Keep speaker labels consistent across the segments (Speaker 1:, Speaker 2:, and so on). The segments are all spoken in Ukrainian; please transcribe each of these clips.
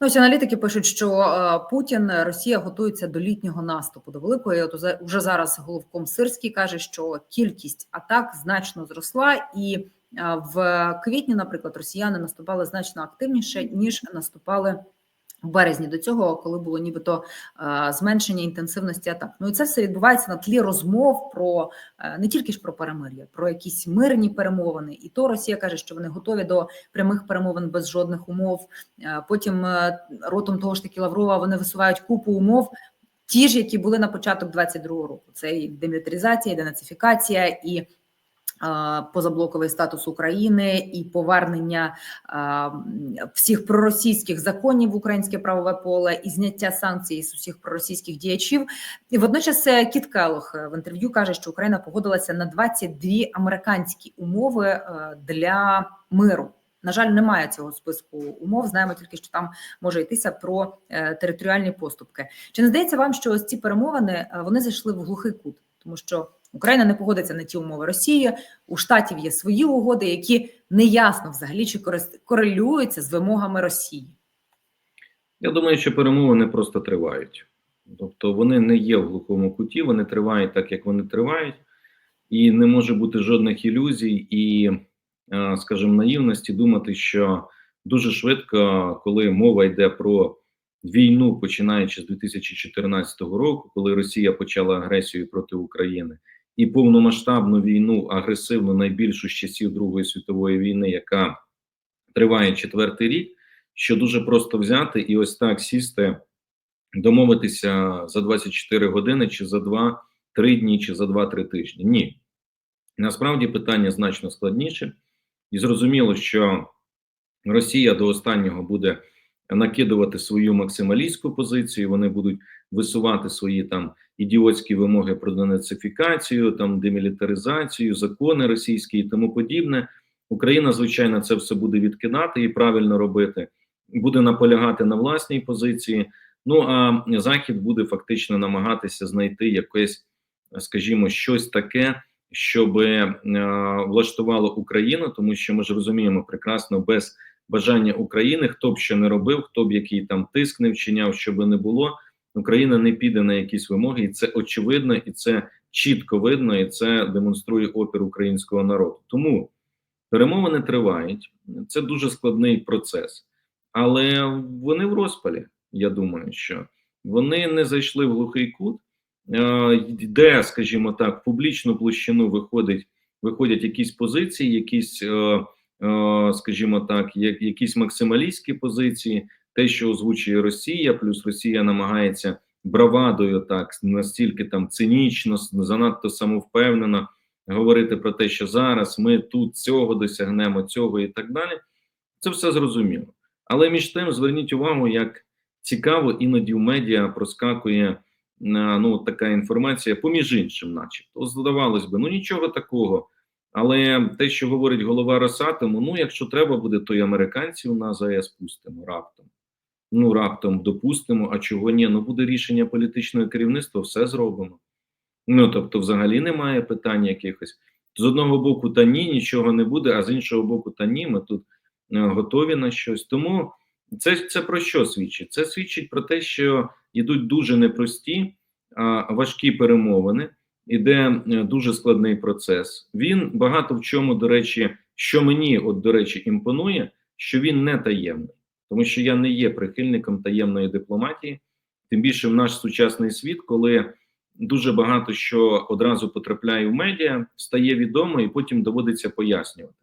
Speaker 1: Ну, ось аналітики пишуть, що е, Путін Росія готується до літнього наступу до великої. От уже зараз головком Сирський каже, що кількість атак значно зросла, і е, в квітні, наприклад, росіяни наступали значно активніше ніж наступали. В березні до цього, коли було нібито е, зменшення інтенсивності атак, ну і це все відбувається на тлі розмов про е, не тільки ж про перемир'я, про якісь мирні перемовини. І то Росія каже, що вони готові до прямих перемовин без жодних умов. Е, Потім ротом того ж таки Лаврова вони висувають купу умов, ті ж, які були на початок 22-го року. Це і демілітаризація, і денацифікація, і позаблоковий статус України, і повернення всіх проросійських законів в українське правове поле, і зняття санкцій з усіх проросійських діячів. І водночас е, Кіт Келлог е, в інтерв'ю каже, що Україна погодилася на 22 американські умови е, для миру. На жаль, немає цього списку умов. Знаємо тільки, що там може йтися про територіальні поступки. Чи не здається вам, що ось ці перемовини вони зайшли в глухий кут, тому що Україна не погодиться на ті умови Росії. У штатів є свої угоди, які неясно взагалі чи корелюються з вимогами Росії.
Speaker 2: Я думаю, що перемовини просто тривають. Тобто вони не є в глухому куті, вони тривають так, як вони тривають, і не може бути жодних ілюзій і, е, скажімо, наївності думати, що дуже швидко, коли мова йде про війну, починаючи з 2014 року, коли Росія почала агресію проти України, і повномасштабну війну, агресивну, найбільшу з часів Другої світової війни, яка триває четвертий рік, що дуже просто взяти і ось так сісти, домовитися за 24 години, чи за 2-3 дні, чи за 2-3 тижні. Ні. Насправді питання значно складніше, і зрозуміло, що Росія до останнього буде накидувати свою максималістську позицію. Вони будуть висувати свої там ідіотські вимоги про денацифікацію, там демілітаризацію, закони російські і тому подібне. Україна, звичайно, це все буде відкидати і правильно робити, буде наполягати на власній позиції. Ну а Захід буде фактично намагатися знайти якесь, скажімо, щось таке, щоб е, влаштувало Україну, тому що ми ж розуміємо прекрасно без бажання України, хто б що не робив, хто б який там тиск не вчиняв, що би не було. Україна не піде на якісь вимоги, і це очевидно, і це чітко видно, і це демонструє опір українського народу. Тому перемовини тривають. Це дуже складний процес, але вони в розпалі. Я думаю, що вони не зайшли в глухий кут, е, де, скажімо так, в публічну площину виходить, виходять якісь позиції, якісь, е, е, скажімо так, як якісь максималістські позиції, те, що озвучує Росія, плюс Росія намагається бравадою, так настільки там цинічно, занадто самовпевнено говорити про те, що зараз ми тут цього досягнемо, цього і так далі. Це все зрозуміло. Але між тим зверніть увагу, як цікаво іноді в медіа проскакує ну така інформація, поміж іншим, начебто. Здавалось би, ну нічого такого. Але те, що говорить голова Росатому, ну якщо треба буде, то й американців на ЗАЕС пустимо раптом. Ну раптом допустимо, а чого ні? Ну буде рішення політичного керівництва, все зробимо. Ну тобто, взагалі немає питань якихось. З одного боку, та ні, нічого не буде, а з іншого боку, та ні, ми тут е, готові на щось. Тому це це про що свідчить? Це свідчить про те, що йдуть дуже непрості, а важкі перемовини, іде е, дуже складний процес. Він багато в чому, до речі, що мені, от до речі, імпонує, що він не таємний, тому що я не є прихильником таємної дипломатії, тим більше в наш сучасний світ, коли дуже багато що одразу потрапляє в медіа, стає відомо і потім доводиться пояснювати.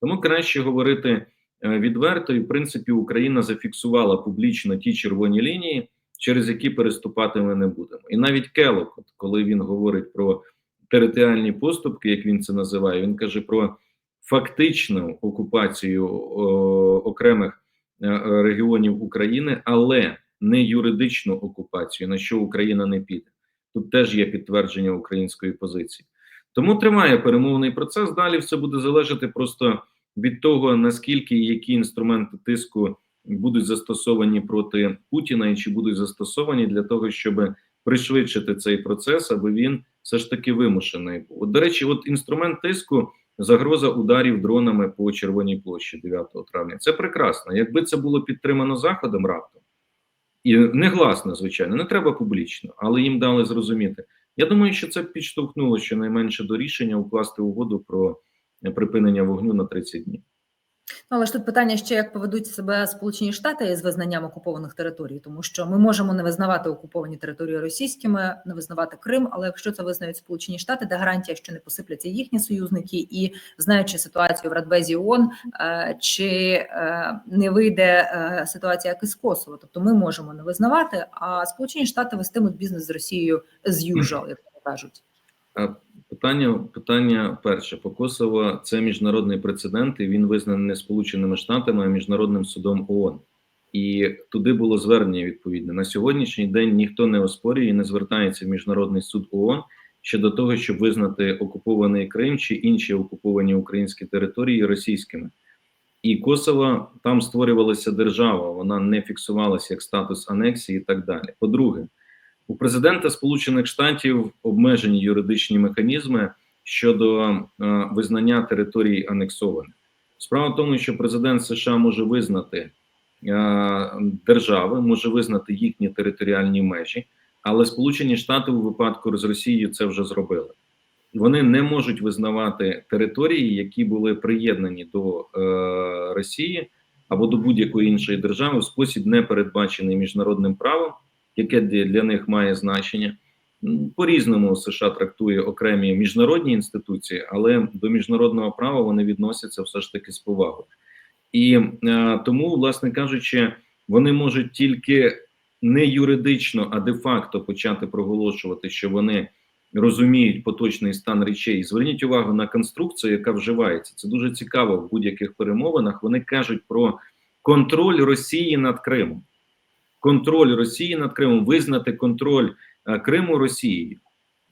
Speaker 2: Тому краще говорити. Е, відверто, і в принципі Україна зафіксувала публічно ті червоні лінії, через які переступати ми не будемо. І навіть Келок, коли він говорить про територіальні поступки, як він це називає, він каже про фактичну окупацію о, окремих регіонів України, але не юридичну окупацію, на що Україна не піде. Тут теж є підтвердження української позиції. Тому триває перемовний процес. Далі все буде залежати просто від того наскільки і які інструменти тиску будуть застосовані проти Путіна, і чи будуть застосовані для того, щоб пришвидшити цей процес, аби він все ж таки вимушений був. От, До речі, от інструмент тиску загроза ударів дронами по Червоній площі 9 травня. Це прекрасно. Якби це було підтримано Заходом раптом, і негласно, звичайно, не треба публічно, але їм дали зрозуміти. Я думаю, що це підштовхнуло щонайменше до рішення укласти угоду про припинення вогню на 30 днів.
Speaker 1: Ну, але ж тут питання ще як поведуть себе Сполучені Штати з визнанням окупованих територій, тому що ми можемо не визнавати окуповані території російськими, не визнавати Крим. Але якщо це визнають Сполучені Штати, де гарантія, що не посипляться їхні союзники, і знаючи ситуацію в Радбезі ООН, е, чи е, не вийде е, ситуація як із Косово, тобто ми можемо не визнавати, а Сполучені Штати вестимуть бізнес з Росією з usual, як вони кажуть.
Speaker 2: Питання, питання перше по Косово це міжнародний прецедент, і він визнаний не Сполученими Штатами, а міжнародним судом ООН. І туди було звернення відповідне. На сьогоднішній день ніхто не оспорює і не звертається в міжнародний суд ООН щодо того, щоб визнати окупований Крим чи інші окуповані українські території російськими. І Косово там створювалася держава, вона не фіксувалася як статус анексії і так далі. По-друге, у президента Сполучених Штатів обмежені юридичні механізми щодо е, визнання територій анексованих. Справа в тому, що президент США може визнати е, держави, може визнати їхні територіальні межі, але Сполучені Штати у випадку з Росією це вже зробили. Вони не можуть визнавати території, які були приєднані до е, Росії або до будь-якої іншої держави в спосіб не передбачений міжнародним правом яке для них має значення. По-різному США трактує окремі міжнародні інституції, але до міжнародного права вони відносяться все ж таки з повагою. І е, тому, власне кажучи, вони можуть тільки не юридично, а де-факто почати проголошувати, що вони розуміють поточний стан речей. Зверніть увагу на конструкцію, яка вживається. Це дуже цікаво в будь-яких перемовинах. Вони кажуть про контроль Росії над Кримом контроль Росії над Кримом, визнати контроль е, Криму Росією.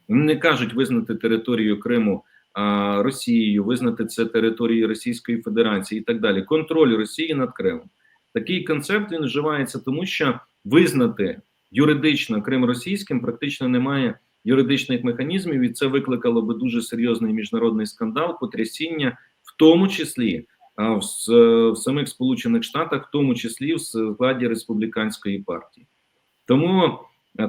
Speaker 2: Вони не кажуть визнати територію Криму а, Росією, визнати це територією Російської Федерації і так далі. Контроль Росії над Кримом. Такий концепт він вживається, тому що визнати юридично Крим російським практично немає юридичних механізмів, і це викликало би дуже серйозний міжнародний скандал, потрясіння, в тому числі в, в самих Сполучених Штатах, в тому числі в складі республіканської партії. Тому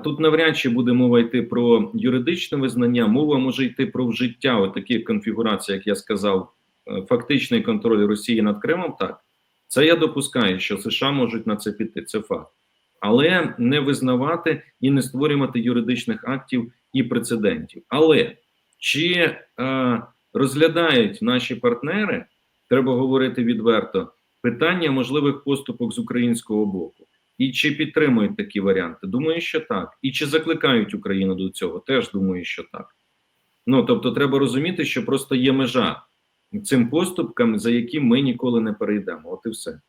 Speaker 2: тут навряд чи буде мова йти про юридичне визнання, мова може йти про вжиття от таких конфігурацій, як я сказав, е, фактичний контроль Росії над Кримом. Так, це я допускаю, що США можуть на це піти. Це факт. Але не визнавати і не створювати юридичних актів і прецедентів. Але чи е, розглядають наші партнери? Треба говорити відверто, питання можливих поступок з українського боку. І чи підтримують такі варіанти? Думаю, що так. І чи закликають Україну до цього? Теж думаю, що так. Ну тобто, треба розуміти, що просто є межа цим поступкам, за які ми ніколи не перейдемо. От і все.